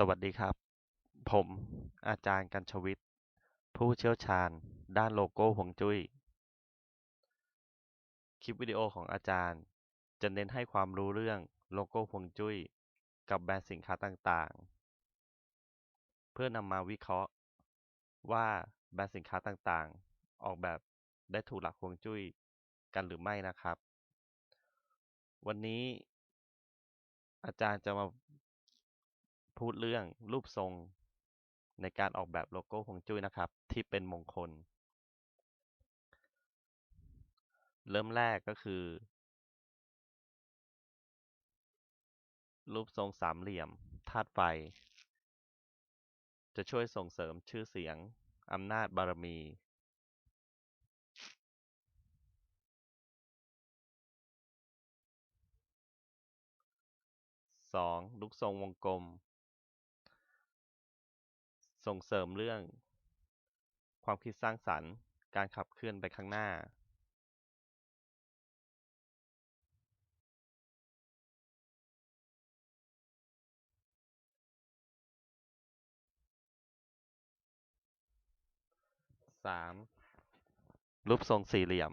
สวัสดีครับ ผม อาจารย์กัญชวิทย์ผู้เชี่ยวชาญ ด้านโลโก้ฮวงจุ้ย คลิปวิดีโอของอาจารย์ จะเน้นให้ความรู้เรื่องโลโก้ฮวงจุ้ย กับแบรนด์สินค้าต่างๆ เพื่อนำมาวิเคราะห์ ว่าแบรนด์สินค้าต่างๆ ออกแบบได้ถูกหลักฮวงจุ้ยกันหรือไม่นะครับ วันนี้อาจารย์จะมา พูดเรื่องรูปทรงในการออกแบบโลโก้ฮวงจุ้ยนะครับ ที่เป็นมงคล เริ่มแรกก็คือ รูปทรงสามเหลี่ยมธาตุไฟ จะช่วยส่งเสริมชื่อเสียงอำนาจบารมีสองรูปทรงวงกลม ส่งเสริมเรื่อง ความคิดสร้างสรรค์ การขับเคลื่อนไปข้างหน้าสามรูปทรงสี่เหลี่ยม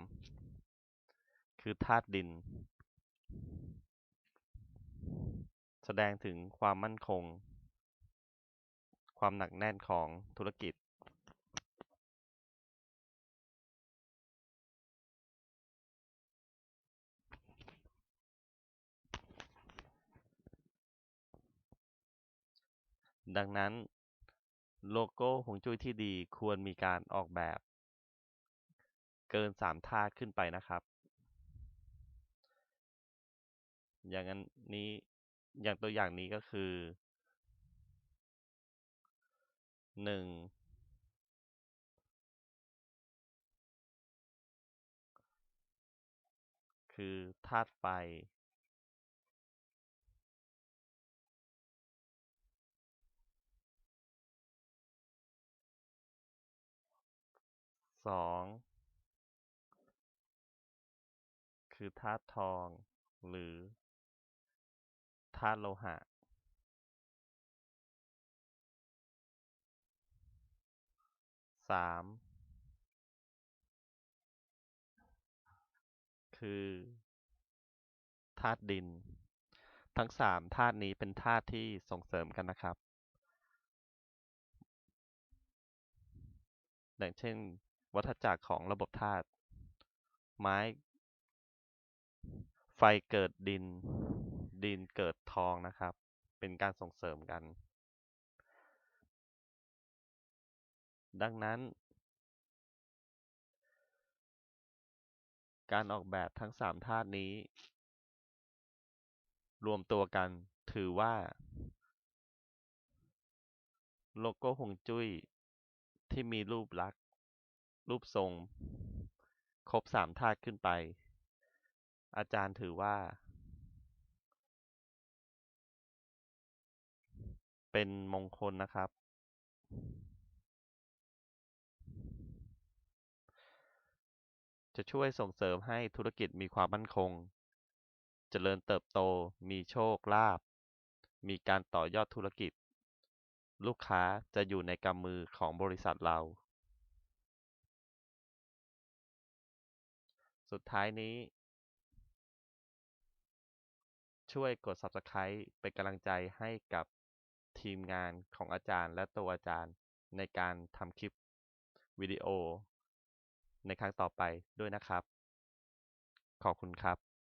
คือธาตุดิน แสดงถึงความมั่นคง ความหนักแน่นของธุรกิจดังนั้น โลโก้ฮวงจุ้ยที่ดีควรมีการออกแบบ เกินสามธาขึ้นไปนะครับ อย่างนั้นนี้อย่างตัวอย่างนี้ก็คือ หนึ่งคือธาตุไฟ สอง คือธาตุทอง หรือธาตุโลหะ สามคือธาตุดิน ทั้งสามธาตุนี้เป็นธาตุที่ส่งเสริมกันนะครับอย่างเช่น วัฏจักรของระบบธาตุไม้ ไฟเกิดดิน ดินเกิดทองนะครับ เป็นการส่งเสริมกัน ดังนั้น การออกแบบทั้งสามธาตุนี้ รวมตัวกันถือว่า โลโก้ฮวงจุ้ยที่มีรูปลักษณ์ รูปทรง ครบสามธาตุขึ้นไป อาจารย์ถือว่า เป็นมงคลนะครับ จะช่วยส่งเสริมให้ธุรกิจมีความมั่นคง เจริญเติบโต มีโชคลาภ มีการต่อยอดธุรกิจ ลูกค้าจะอยู่ในกำมือของบริษัทเรา สุดท้ายนี้ ช่วยกด Subscribe เป็นกำลังใจให้กับทีมงานของอาจารย์และตัวอาจารย์ในการทำคลิปวิดีโอ ในครั้งต่อไปด้วยนะครับ ขอบคุณครับ